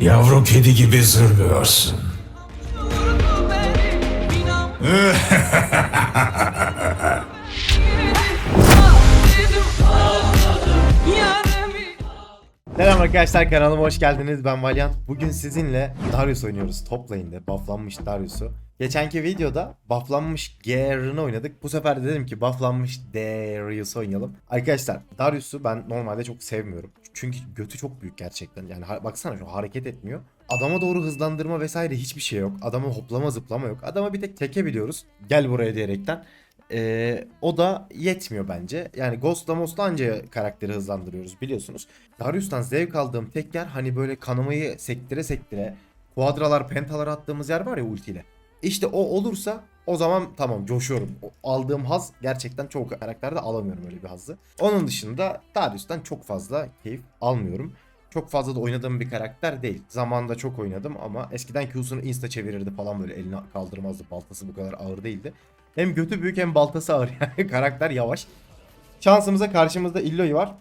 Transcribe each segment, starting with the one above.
Yavru kedi gibi zırlıyorsun. Selam arkadaşlar kanalıma hoş geldiniz. Ben Valiant. Bugün sizinle Darius oynuyoruz. Top lane'de bufflanmış Darius'u. Geçenki videoda bufflanmış Garen oynadık. Bu sefer de dedim ki bufflanmış Darius oynayalım. Arkadaşlar Darius'u ben normalde çok sevmiyorum. Çünkü götü çok büyük gerçekten. Yani baksana şu hareket etmiyor. Adama doğru hızlandırma vesaire hiçbir şey yok. Adama hoplama zıplama yok. Adama bir tek teke biliyoruz. Gel buraya diyerekten. Ee, o da yetmiyor bence. Yani Ghost'la Most'la anca karakteri hızlandırıyoruz biliyorsunuz. Darius'tan zevk aldığım tek yer hani böyle kanamayı sektire sektire kuadralar pentalar attığımız yer var ya ultiyle. İşte o olursa o zaman tamam coşuyorum. O aldığım haz gerçekten çoğu karakterde alamıyorum öyle bir hazzı. Onun dışında Darius'tan çok fazla keyif almıyorum. Çok fazla da oynadığım bir karakter değil. Zamanında çok oynadım ama eskiden Q'sunu insta çevirirdi falan böyle elini kaldırmazdı. Baltası bu kadar ağır değildi. Hem götü büyük hem baltası ağır yani karakter yavaş. Şansımıza karşımızda Illoi var.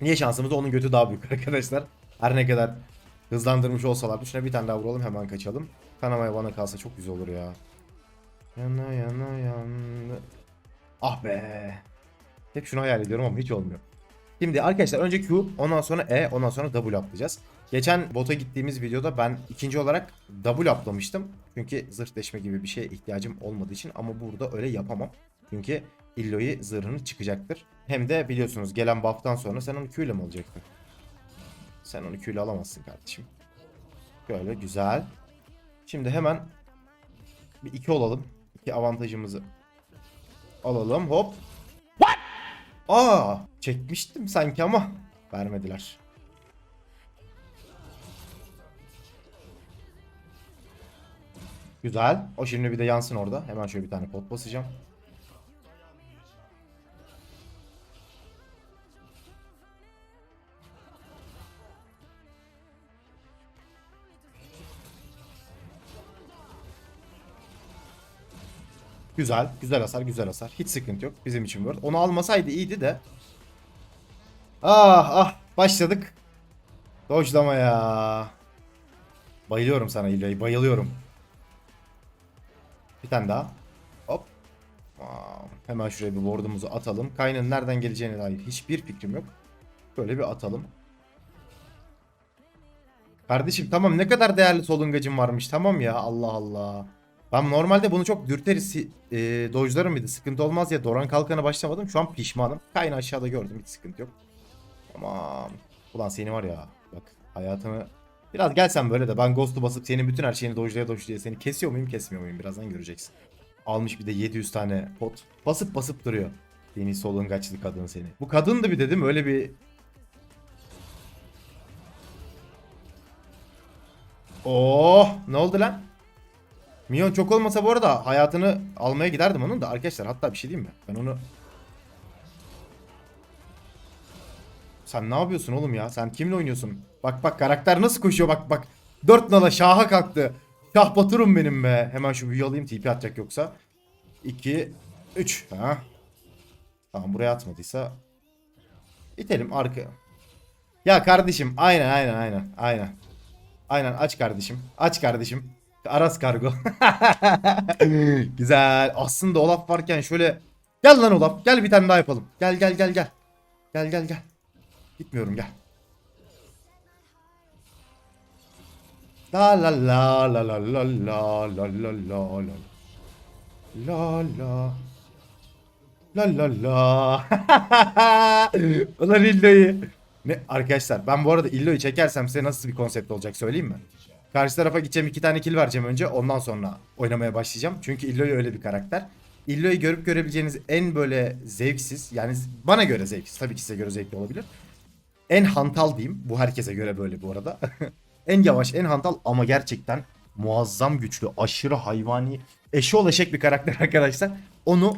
Niye şansımızda onun götü daha büyük arkadaşlar. Her ne kadar hızlandırmış olsalar şuna bir tane daha vuralım hemen kaçalım. Kanamaya bana kalsa çok güzel olur ya. Yana yana yana. Ah be. Hep şunu hayal ediyorum ama hiç olmuyor. Şimdi arkadaşlar önce Q, ondan sonra E, ondan sonra W atlayacağız. Geçen bota gittiğimiz videoda ben ikinci olarak W atlamıştım. Çünkü zırh deşme gibi bir şeye ihtiyacım olmadığı için ama burada öyle yapamam. Çünkü Illoi zırhını çıkacaktır. Hem de biliyorsunuz gelen buff'tan sonra sen onu Q ile mi alacaktın? Sen onu Q ile alamazsın kardeşim. Böyle güzel. Şimdi hemen bir iki olalım. İki avantajımızı alalım. Hop. Aa, çekmiştim sanki ama vermediler. Güzel. O şimdi bir de yansın orada. Hemen şöyle bir tane pot basacağım. Güzel. Güzel hasar. Güzel hasar. Hiç sıkıntı yok. Bizim için word. Onu almasaydı iyiydi de. Ah ah. Başladık. Dojlama ya. Bayılıyorum sana İlya'yı. Bayılıyorum. Bir tane daha. Hop. Hemen şuraya bir ward'umuzu atalım. Kaynın nereden geleceğine dair hiçbir fikrim yok. Böyle bir atalım. Kardeşim tamam ne kadar değerli solungacım varmış tamam ya Allah Allah. Ben normalde bunu çok dürteriz e, dojlarım de sıkıntı olmaz diye Doran Kalkan'a başlamadım. Şu an pişmanım. Kaynağı aşağıda gördüm hiç sıkıntı yok. Tamam. Ulan seni var ya bak hayatını Biraz gelsen böyle de ben Ghost'u basıp senin bütün her şeyini dojlaya dojlaya seni kesiyor muyum kesmiyor muyum birazdan göreceksin. Almış bir de 700 tane pot. Basıp basıp duruyor. Deniz solungaçlı kadın seni. Bu kadındı bir dedim öyle bir... Oh ne oldu lan? Mion çok olmasa bu arada hayatını almaya giderdim onun da arkadaşlar hatta bir şey diyeyim mi? Ben onu Sen ne yapıyorsun oğlum ya? Sen kimle oynuyorsun? Bak bak karakter nasıl koşuyor bak bak. Dört nala şaha kalktı. Şah Batur'um benim be. Hemen şu büyü alayım TP atacak yoksa. 2 3 ha. Tamam buraya atmadıysa itelim arka. Ya kardeşim aynen aynen aynen aynen. Aynen aç kardeşim. Aç kardeşim. Aras kargo. Güzel. Aslında Olaf varken şöyle Gel lan Olaf. Gel bir tane daha yapalım. Gel gel gel gel. Gel gel gel. Gitmiyorum gel. La la la la la la la la la la la La la La la la Ulan Illo'yu ne arkadaşlar ben bu arada Illo'yu çekersem size nasıl bir konsept olacak söyleyeyim mi? Karşı tarafa gideceğim iki tane kill vereceğim önce ondan sonra oynamaya başlayacağım. Çünkü Illo'yu öyle bir karakter. Illo'yu görüp görebileceğiniz en böyle zevksiz yani bana göre zevksiz tabii ki size göre zevkli olabilir. En hantal diyeyim. Bu herkese göre böyle bu arada. en yavaş, en hantal ama gerçekten muazzam güçlü, aşırı hayvani, eşol eşek bir karakter arkadaşlar. Onu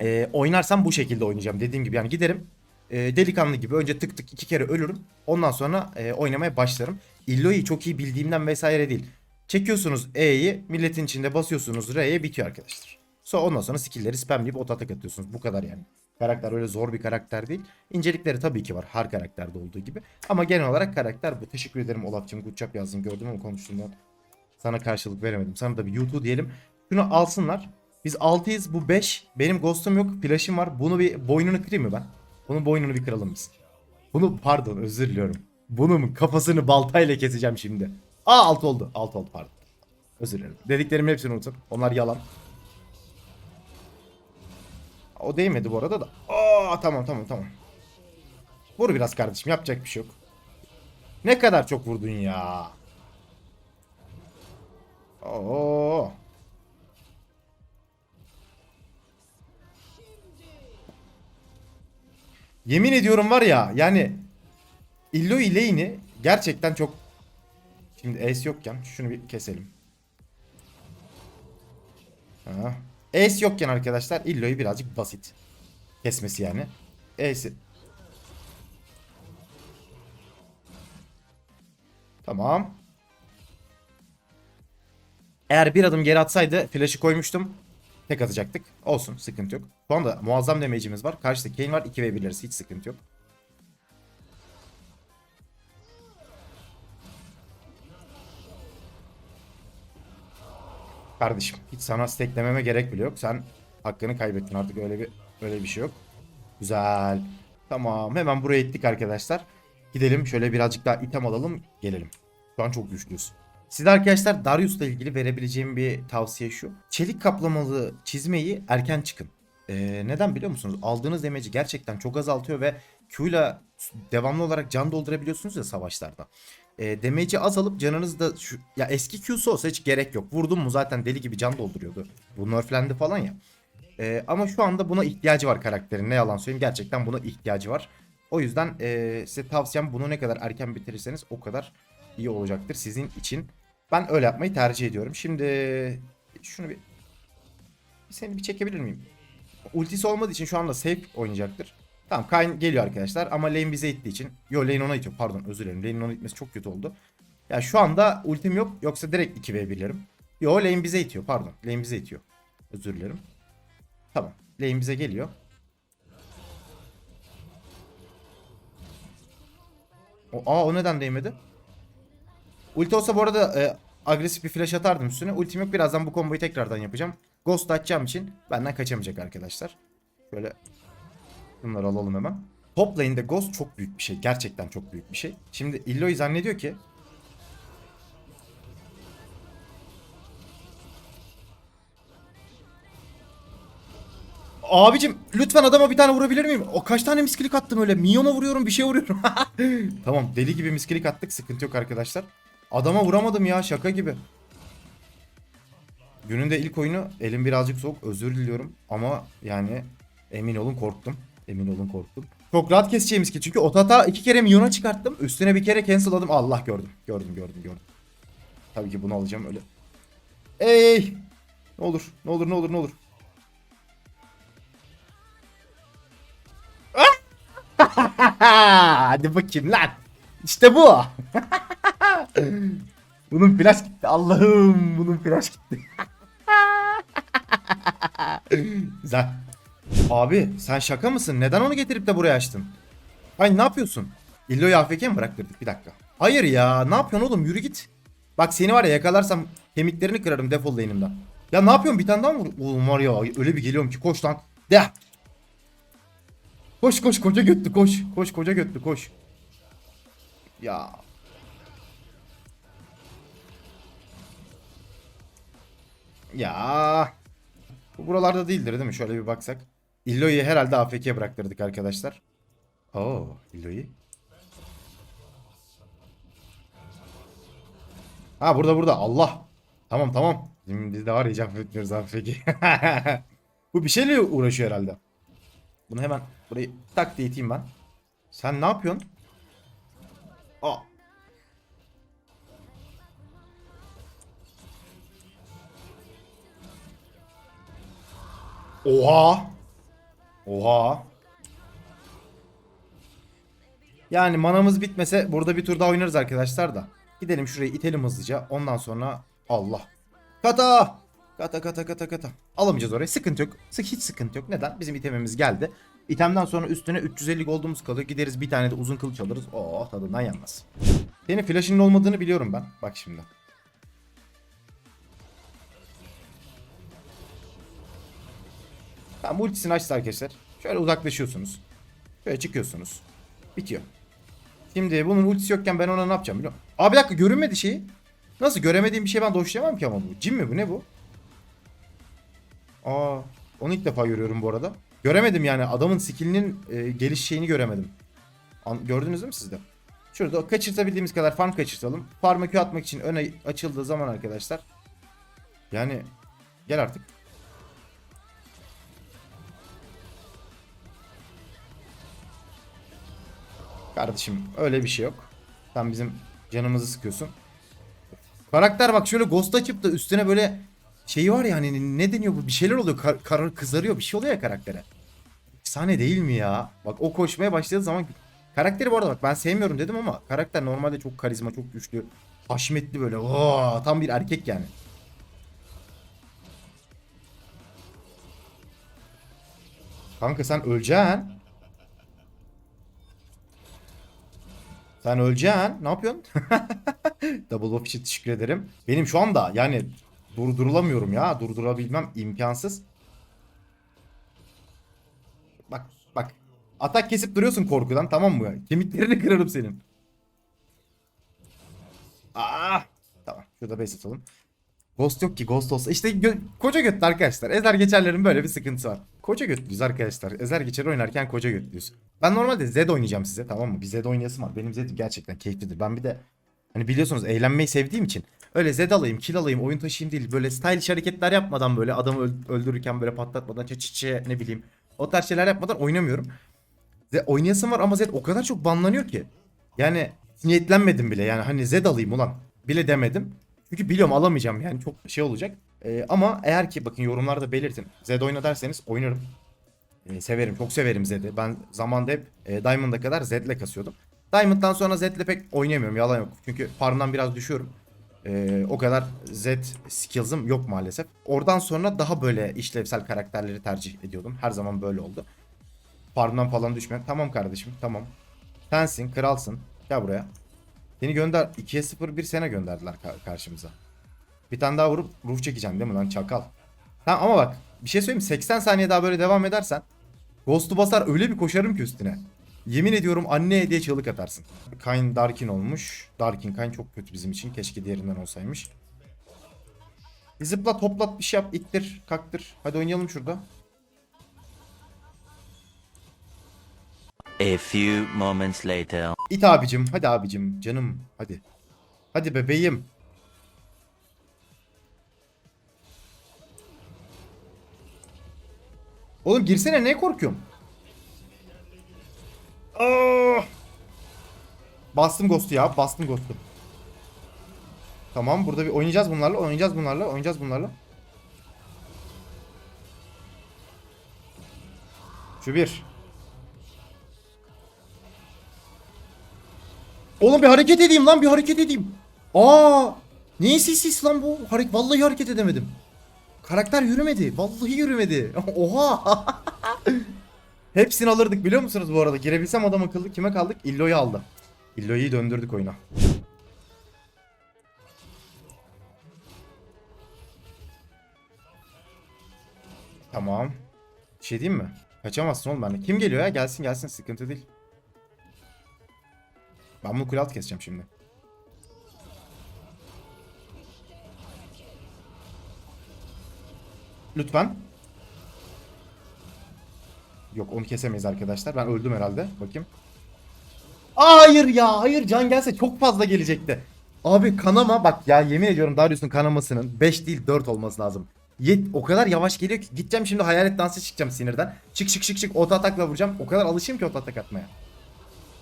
e, oynarsam bu şekilde oynayacağım. Dediğim gibi yani giderim e, delikanlı gibi önce tık tık iki kere ölürüm. Ondan sonra e, oynamaya başlarım. Illo'yu çok iyi bildiğimden vesaire değil. Çekiyorsunuz E'yi, milletin içinde basıyorsunuz R'ye bitiyor arkadaşlar. Sonra ondan sonra skill'leri spamleyip ot atak atıyorsunuz. Bu kadar yani. Karakter öyle zor bir karakter değil. İncelikleri tabii ki var her karakterde olduğu gibi. Ama genel olarak karakter bu. Teşekkür ederim Olaf'cığım. Job yazdın gördüm ama konuştuğumdan sana karşılık veremedim. Sana da bir YouTube diyelim. Şunu alsınlar. Biz 6'yız bu 5. Benim ghost'um yok. Flash'im var. Bunu bir boynunu kırayım mı ben? Bunun boynunu bir kıralım biz. Bunu pardon özür diliyorum. Bunun kafasını baltayla keseceğim şimdi. Aa 6 oldu. 6 oldu pardon. Özür dilerim. Dediklerimin hepsini unutun. Onlar yalan. O değmedi bu arada da. Aa tamam tamam tamam. Vur biraz kardeşim yapacak bir şey yok. Ne kadar çok vurdun ya. Oo. Yemin ediyorum var ya yani Illo Lane'i gerçekten çok Şimdi Ace yokken şunu bir keselim. Ha. Ace yokken arkadaşlar Illo'yu birazcık basit kesmesi yani. Ace Tamam. Eğer bir adım geri atsaydı flash'ı koymuştum. Tek atacaktık. Olsun sıkıntı yok. Şu anda muazzam damage'imiz var. Karşıda Kayn var. 2 ve 1'leriz. Hiç sıkıntı yok. Kardeşim hiç sana steklememe gerek bile yok. Sen hakkını kaybettin artık öyle bir öyle bir şey yok. Güzel. Tamam hemen buraya gittik arkadaşlar. Gidelim şöyle birazcık daha item alalım gelelim. Şu an çok güçlüyüz. Size arkadaşlar Darius'la ilgili verebileceğim bir tavsiye şu. Çelik kaplamalı çizmeyi erken çıkın. Ee, neden biliyor musunuz? Aldığınız demeci gerçekten çok azaltıyor ve Q ile devamlı olarak can doldurabiliyorsunuz ya savaşlarda. E, demeci az alıp canınız da şu, ya eski Q'su olsa hiç gerek yok. Vurdum mu zaten deli gibi can dolduruyordu. Bu nerflendi falan ya. E, ama şu anda buna ihtiyacı var karakterin. Ne yalan söyleyeyim gerçekten buna ihtiyacı var. O yüzden e, size tavsiyem bunu ne kadar erken bitirirseniz o kadar iyi olacaktır sizin için. Ben öyle yapmayı tercih ediyorum. Şimdi şunu bir seni bir çekebilir miyim? Ultisi olmadığı için şu anda safe oynayacaktır. Tamam Kayn geliyor arkadaşlar ama lane bize ittiği için. Yo lane ona itiyor pardon özür dilerim. Lane'in ona itmesi çok kötü oldu. Ya şu anda ultim yok yoksa direkt 2v1'lerim. Yo lane bize itiyor pardon. Lane bize itiyor. Özür dilerim. Tamam. Lane bize geliyor. O, aa o neden değmedi? Ulti olsa bu arada e, agresif bir flash atardım üstüne. Ultim yok birazdan bu komboyu tekrardan yapacağım. Ghost açacağım için benden kaçamayacak arkadaşlar. Şöyle Bunları alalım hemen. Top lane'de Ghost çok büyük bir şey. Gerçekten çok büyük bir şey. Şimdi Illoi zannediyor ki Abicim lütfen adama bir tane vurabilir miyim? O kaç tane miskilik attım öyle? Minyona vuruyorum bir şey vuruyorum. tamam deli gibi miskilik attık sıkıntı yok arkadaşlar. Adama vuramadım ya şaka gibi. Günün de ilk oyunu elim birazcık soğuk özür diliyorum ama yani emin olun korktum. Emin olun korktum. Çok rahat keseceğimiz ki çünkü otata iki kere minyona çıkarttım. Üstüne bir kere cancel'ladım. Allah gördüm. Gördüm gördüm gördüm. Tabii ki bunu alacağım öyle. Ey! Ne olur ne olur ne olur ne olur. Hadi bakayım lan. İşte bu. bunun flash gitti. Allah'ım bunun flash gitti. Güzel. Abi sen şaka mısın? Neden onu getirip de buraya açtın? Ay ne yapıyorsun? İllo'yu AFK mi bıraktırdık? Bir dakika. Hayır ya ne yapıyorsun oğlum yürü git. Bak seni var ya yakalarsam kemiklerini kırarım defol lane'imden. Ya ne yapıyorsun bir tane daha mı vur? Oğlum var ya öyle bir geliyorum ki koş lan. De. Koş koş koca götlü koş. Koş koca götlü koş. Ya. Ya. Bu buralarda değildir değil mi? Şöyle bir baksak. Illo'yu herhalde AFK'ye bıraktırdık arkadaşlar. Oo, Illo'yu. Ha burada burada. Allah. Tamam tamam. Şimdi de var cevap etmiyoruz AFK. Bu bir şeyle uğraşıyor herhalde. Bunu hemen burayı tak diye iteyim ben. Sen ne yapıyorsun? Aa. Oha. Oha. Yani manamız bitmese burada bir tur daha oynarız arkadaşlar da. Gidelim şurayı itelim hızlıca. Ondan sonra Allah. Kata. Kata kata kata kata. Alamayacağız orayı. Sıkıntı yok. Hiç sıkıntı yok. Neden? Bizim itemimiz geldi. İtemden sonra üstüne 350 goldumuz kalıyor. Gideriz bir tane de uzun kılıç alırız. Oh tadından yanmaz. Senin flash'ının olmadığını biliyorum ben. Bak şimdi. Tamam ultisini açtı arkadaşlar. Şöyle uzaklaşıyorsunuz. Şöyle çıkıyorsunuz. Bitiyor. Şimdi bunun ultisi yokken ben ona ne yapacağım biliyor musun? Abi bir dakika görünmedi şeyi. Nasıl göremediğim bir şey ben doşlayamam ki ama bu. Cin mi bu ne bu? Aa, onu ilk defa görüyorum bu arada. Göremedim yani adamın skillinin e, geliş şeyini göremedim. An- gördünüz mü siz de? Şurada kaçırtabildiğimiz kadar farm kaçırtalım. Farm'a Q atmak için öne açıldığı zaman arkadaşlar. Yani gel artık. Kardeşim öyle bir şey yok. Sen bizim canımızı sıkıyorsun. Karakter bak şöyle ghost açıp da üstüne böyle şeyi var ya hani ne deniyor bu bir şeyler oluyor kar, kar- kızarıyor bir şey oluyor ya karaktere. Efsane değil mi ya? Bak o koşmaya başladığı zaman karakteri bu arada bak ben sevmiyorum dedim ama karakter normalde çok karizma çok güçlü. Haşmetli böyle Oo, tam bir erkek yani. Kanka sen öleceksin. Sen öleceksin. Ne yapıyorsun? Double Off için teşekkür ederim. Benim şu anda yani durdurulamıyorum ya. Durdurabilmem imkansız. Bak bak. Atak kesip duruyorsun korkudan tamam mı? Kemiklerini kırarım senin. Aa! Tamam. Şurada base atalım. Ghost yok ki Ghost olsa. İşte gö- koca götlü arkadaşlar. Ezer geçerlerin böyle bir sıkıntısı var. Koca götlüyüz arkadaşlar. Ezer geçer oynarken koca götlüyüz. Ben normalde Zed oynayacağım size tamam mı? Bir Zed oynayasım var. Benim Zed'im gerçekten keyiflidir. Ben bir de hani biliyorsunuz eğlenmeyi sevdiğim için öyle Zed alayım, kill alayım, oyun taşıyayım değil. Böyle stylish hareketler yapmadan böyle adamı öl- öldürürken böyle patlatmadan çe çe çe ne bileyim. O tarz şeyler yapmadan oynamıyorum. Zed oynayasım var ama Zed o kadar çok banlanıyor ki. Yani niyetlenmedim bile yani hani Zed alayım ulan bile demedim. Çünkü biliyorum alamayacağım yani çok şey olacak. Ee, ama eğer ki bakın yorumlarda belirtin. Zed oyna derseniz oynarım. Ee, severim çok severim Zed'i. Ben zamanda hep e, Diamond'a kadar Zed'le kasıyordum. Diamond'dan sonra Zed'le pek oynayamıyorum yalan yok. Çünkü farmdan biraz düşüyorum. Ee, o kadar Zed skills'ım yok maalesef. Oradan sonra daha böyle işlevsel karakterleri tercih ediyordum. Her zaman böyle oldu. Farmdan falan düşme. Tamam kardeşim tamam. Sensin kralsın. Gel buraya. Seni gönder 2'ye 0 bir sene gönderdiler ka- karşımıza. Bir tane daha vurup ruh çekeceğim değil mi lan çakal. Tamam ama bak bir şey söyleyeyim mi? 80 saniye daha böyle devam edersen Ghost'u basar öyle bir koşarım ki üstüne. Yemin ediyorum anne diye çığlık atarsın. Kayn Darkin olmuş. Darkin Kayn çok kötü bizim için. Keşke diğerinden olsaymış. Bir zıpla toplat bir şey yap ittir kaktır. Hadi oynayalım şurada. A few moments later. İt abicim hadi abicim canım hadi. Hadi bebeğim. Oğlum girsene ne korkuyorum? Aa! Bastım Ghost'u ya bastım Ghost'u. Tamam burada bir oynayacağız bunlarla oynayacağız bunlarla oynayacağız bunlarla. Şu bir. Oğlum bir hareket edeyim lan bir hareket edeyim. Aa! Neyin sessiz lan bu? Hareket vallahi hareket edemedim. Karakter yürümedi. Vallahi yürümedi. Oha! Hepsini alırdık biliyor musunuz bu arada? Girebilsem adam akıllı kime kaldık? Illo'yu aldı. Illo'yu döndürdük oyuna. Tamam. Bir şey diyeyim mi? Kaçamazsın oğlum bende. Kim geliyor ya? Gelsin gelsin sıkıntı değil. Ben bunu kule keseceğim şimdi. Lütfen. Yok onu kesemeyiz arkadaşlar. Ben öldüm herhalde. Bakayım. Hayır ya hayır can gelse çok fazla gelecekti. Abi kanama bak ya yemin ediyorum Darius'un kanamasının 5 değil 4 olması lazım. Yet, o kadar yavaş geliyor ki gideceğim şimdi hayalet dansı çıkacağım sinirden. Çık çık çık çık oto atakla vuracağım. O kadar alışayım ki oto atak atmaya.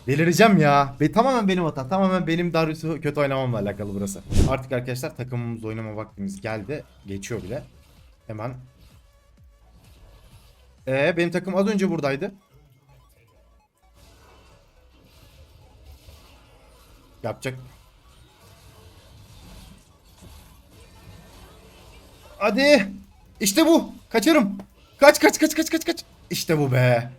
Delireceğim ya. Ve tamamen benim hata. Tamamen benim Darius'u kötü oynamamla alakalı burası. Artık arkadaşlar takımımızla oynama vaktimiz geldi. Geçiyor bile. Hemen. Ee, benim takım az önce buradaydı. Yapacak. Hadi. İşte bu. Kaçarım. Kaç kaç kaç kaç kaç kaç. İşte bu be.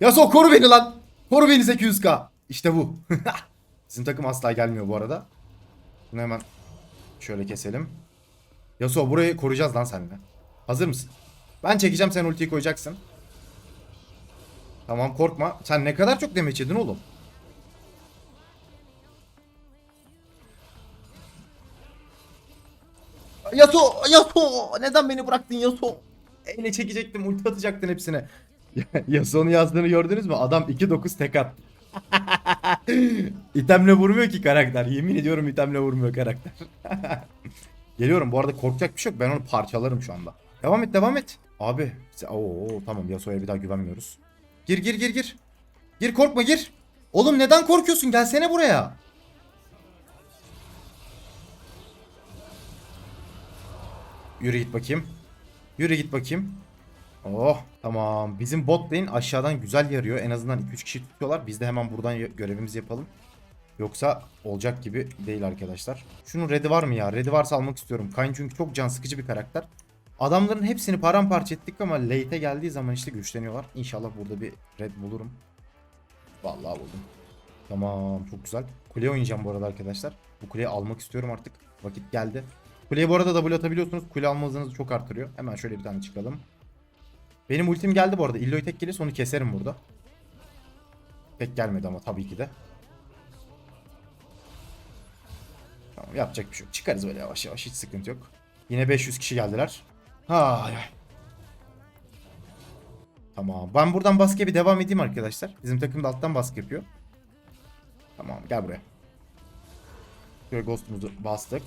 Yasuo koru beni lan. Koru beni 800k. İşte bu. Bizim takım asla gelmiyor bu arada. Bunu hemen şöyle keselim. Yasuo burayı koruyacağız lan seninle. Hazır mısın? Ben çekeceğim sen ultiyi koyacaksın. Tamam korkma. Sen ne kadar çok demeç yedin oğlum. Yasuo! Yasuo! Neden beni bıraktın Yasuo? Eyle çekecektim ulti atacaktın hepsine. Yasuo'nun yazdığını gördünüz mü? Adam 2-9 tek attı. itemle vurmuyor ki karakter. Yemin ediyorum itemle vurmuyor karakter. Geliyorum. Bu arada korkacak bir şey yok. Ben onu parçalarım şu anda. Devam et devam et. Abi. Oo tamam Yasuo'ya bir daha güvenmiyoruz. Gir gir gir gir. Gir korkma gir. Oğlum neden korkuyorsun? Gelsene buraya. Yürü git bakayım. Yürü git bakayım. Oh tamam. Bizim bot lane aşağıdan güzel yarıyor. En azından 2-3 kişi tutuyorlar. Biz de hemen buradan görevimizi yapalım. Yoksa olacak gibi değil arkadaşlar. Şunun red'i var mı ya? Red'i varsa almak istiyorum. Kayn çünkü çok can sıkıcı bir karakter. Adamların hepsini paramparça ettik ama late'e geldiği zaman işte güçleniyorlar. İnşallah burada bir red bulurum. Vallahi buldum. Tamam çok güzel. Kuleye oynayacağım bu arada arkadaşlar. Bu kuleyi almak istiyorum artık. Vakit geldi. Kuleye bu arada double atabiliyorsunuz. Kule alma hızınızı çok artırıyor. Hemen şöyle bir tane çıkalım. Benim ultim geldi bu arada. Illoy tek gelirse onu keserim burada. Pek gelmedi ama tabii ki de. Tamam yapacak bir şey yok. Çıkarız böyle yavaş yavaş hiç sıkıntı yok. Yine 500 kişi geldiler. Ay ay. Tamam. Ben buradan baskıya bir devam edeyim arkadaşlar. Bizim takım da alttan baskı yapıyor. Tamam gel buraya. Şöyle ghost'umuzu bastık.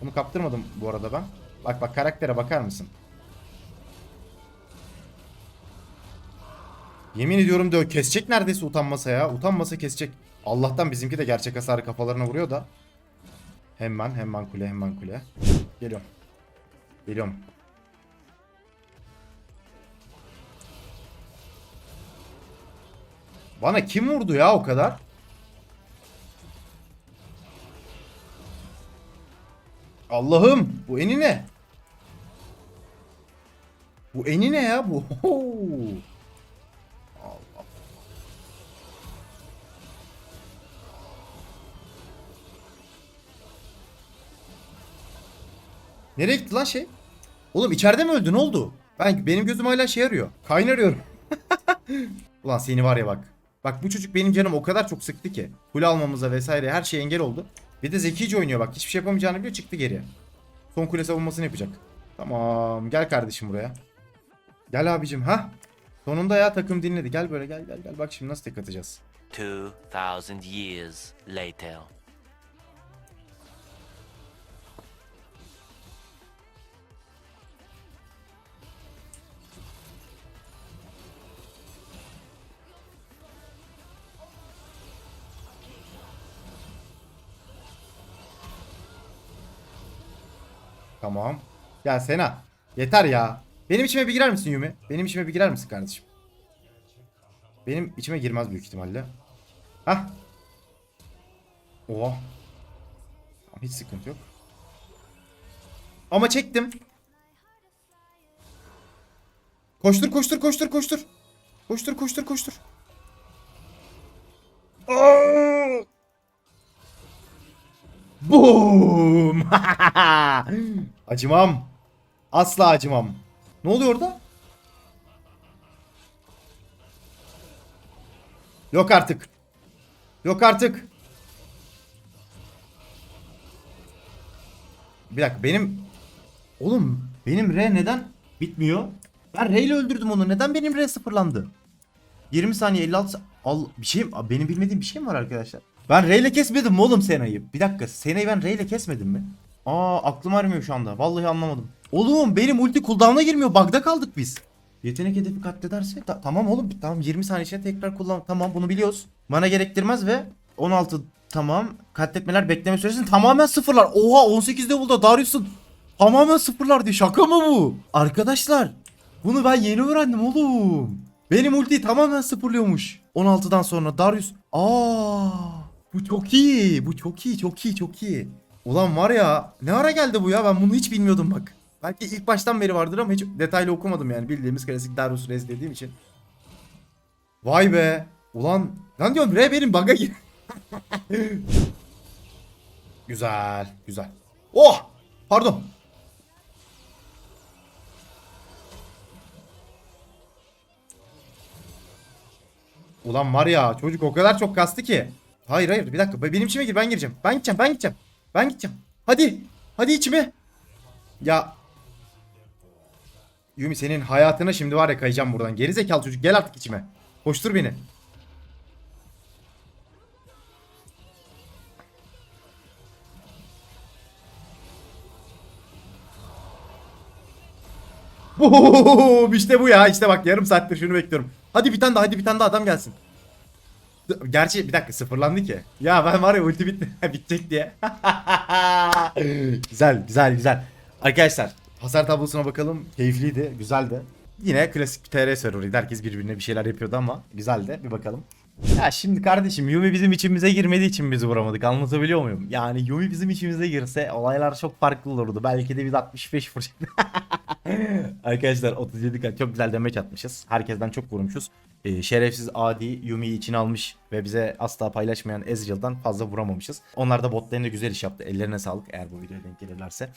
Bunu kaptırmadım bu arada ben. Bak bak karaktere bakar mısın? Yemin ediyorum diyor kesecek neredeyse utanmasa ya. Utanmasa kesecek. Allah'tan bizimki de gerçek hasarı kafalarına vuruyor da. Hemen hemen kule hemen kule. Geliyorum. Geliyorum. Bana kim vurdu ya o kadar? Allah'ım bu eni ne? Bu eni ne ya bu? Allah. Nereye gitti lan şey? Oğlum içeride mi öldü? Ne oldu? Ben benim gözüm hala şey arıyor. Kayn arıyorum. Ulan seni var ya bak. Bak bu çocuk benim canım o kadar çok sıktı ki. Kule almamıza vesaire her şey engel oldu. Bir de zekice oynuyor bak. Hiçbir şey yapamayacağını biliyor çıktı geriye. Son kule savunmasını yapacak. Tamam gel kardeşim buraya. Gel abicim ha. Sonunda ya takım dinledi. Gel böyle gel gel gel. Bak şimdi nasıl tek atacağız. 2000 years later. Tamam. Ya Sena. Yeter ya. Benim içime bir girer misin Yumi? Benim içime bir girer misin kardeşim? Benim içime girmez büyük ihtimalle. Hah. Oha. Hiç sıkıntı yok. Ama çektim. Koştur koştur koştur koştur. Koştur koştur koştur. Boom! acımam. Asla acımam. Ne oluyor orada? Yok artık. Yok artık. Bir dakika benim... Oğlum benim R neden bitmiyor? Ben R ile öldürdüm onu. Neden benim R sıfırlandı? 20 saniye 56 sa- Al bir şey? Benim bilmediğim bir şey mi var arkadaşlar? Ben R ile kesmedim mi oğlum Sena'yı? Bir dakika Sena'yı ben R ile kesmedim mi? Aa aklım ermiyor şu anda. Vallahi anlamadım. Oğlum benim ulti cooldown'a girmiyor. Bug'da kaldık biz. Yetenek hedefi katlederse Ta- tamam oğlum tamam 20 saniye içinde tekrar kullan. Tamam bunu biliyoruz. Mana gerektirmez ve 16 tamam. Katletmeler bekleme süresini tamamen sıfırlar. Oha 18 level'da Darius'un tamamen sıfırlar diye şaka mı bu? Arkadaşlar bunu ben yeni öğrendim oğlum. Benim ultiyi tamamen sıfırlıyormuş. 16'dan sonra Darius. Aa, bu çok iyi. Bu çok iyi, çok iyi, çok iyi. Ulan var ya ne ara geldi bu ya? Ben bunu hiç bilmiyordum bak. Belki ilk baştan beri vardır ama hiç detaylı okumadım yani. Bildiğimiz klasik Darius Rez dediğim için. Vay be. Ulan lan diyorum re benim bug'a gir. güzel, güzel. Oh! Pardon. Ulan var ya çocuk o kadar çok kastı ki. Hayır hayır bir dakika benim içime gir ben gireceğim. Ben gideceğim ben gideceğim. Ben gideceğim. Hadi. Hadi içime. Ya. Yumi senin hayatına şimdi var ya kayacağım buradan. Geri zekalı çocuk gel artık içime. Koştur beni. Boom, işte bu ya işte bak yarım saattir şunu bekliyorum. Hadi bir tane daha hadi bir tane daha adam gelsin. Gerçi bir dakika sıfırlandı ki. Ya ben var ya ulti bitti bitecek diye. güzel güzel güzel. Arkadaşlar hasar tablosuna bakalım. Keyifliydi güzeldi. Yine klasik bir TR serverıydı. Herkes birbirine bir şeyler yapıyordu ama güzeldi. Bir bakalım. Ya şimdi kardeşim Yumi bizim içimize girmediği için bizi vuramadık. Anlatabiliyor muyum? Yani Yumi bizim içimize girse olaylar çok farklı olurdu. Belki de biz 65 vuracak. Arkadaşlar 37 kat çok güzel demeç atmışız. Herkesten çok vurmuşuz. Ee, şerefsiz Adi Yumi'yi içine almış ve bize asla paylaşmayan Ezreal'dan fazla vuramamışız. Onlar da botlarında güzel iş yaptı. Ellerine sağlık eğer bu videoya denk gelirlerse.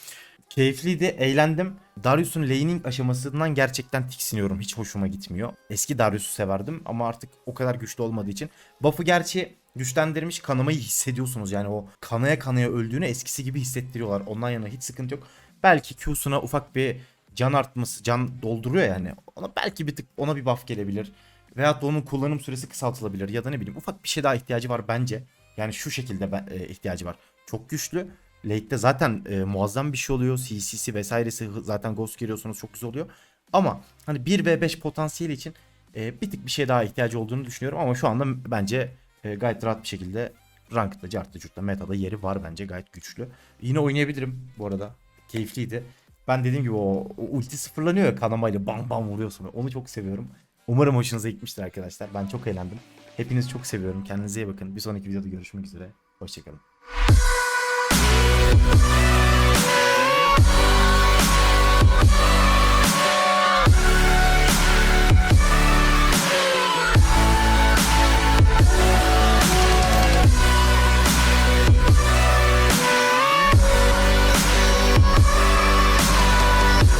Keyifliydi, eğlendim. Darius'un laning aşamasından gerçekten tiksiniyorum. Hiç hoşuma gitmiyor. Eski Darius'u severdim ama artık o kadar güçlü olmadığı için. Buff'ı gerçi güçlendirmiş kanamayı hissediyorsunuz. Yani o kanaya kanaya öldüğünü eskisi gibi hissettiriyorlar. Ondan yana hiç sıkıntı yok. Belki Q'suna ufak bir can artması, can dolduruyor yani. Ona belki bir tık ona bir buff gelebilir. Veyahut da onun kullanım süresi kısaltılabilir ya da ne bileyim ufak bir şey daha ihtiyacı var bence. Yani şu şekilde e, ihtiyacı var. Çok güçlü. Late'de zaten e, muazzam bir şey oluyor. CC'si vesairesi zaten Ghost giriyorsanız çok güzel oluyor. Ama hani 1 ve 5 potansiyeli için e, bir tık bir şey daha ihtiyacı olduğunu düşünüyorum. Ama şu anda bence e, gayet rahat bir şekilde Ranked'da, Cart'ta, Curt'ta, Meta'da yeri var bence gayet güçlü. Yine oynayabilirim bu arada. Keyifliydi. Ben dediğim gibi o, o ulti sıfırlanıyor ya kanamayla bam bam vuruyorsun. Onu çok seviyorum. Umarım hoşunuza gitmiştir arkadaşlar. Ben çok eğlendim. Hepinizi çok seviyorum. Kendinize iyi bakın. Bir sonraki videoda görüşmek üzere. Hoşçakalın. Música